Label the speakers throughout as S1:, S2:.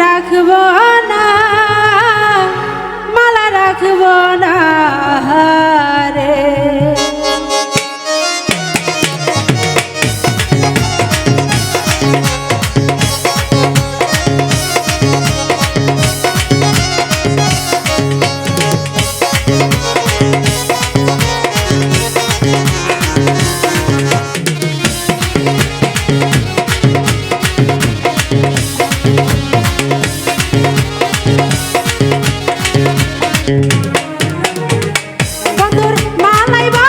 S1: রাখব। 来一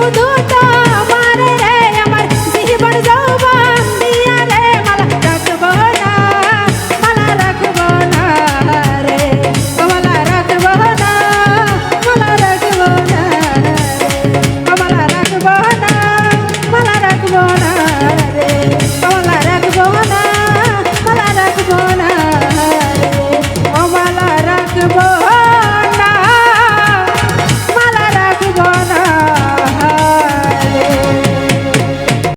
S1: শুধু তো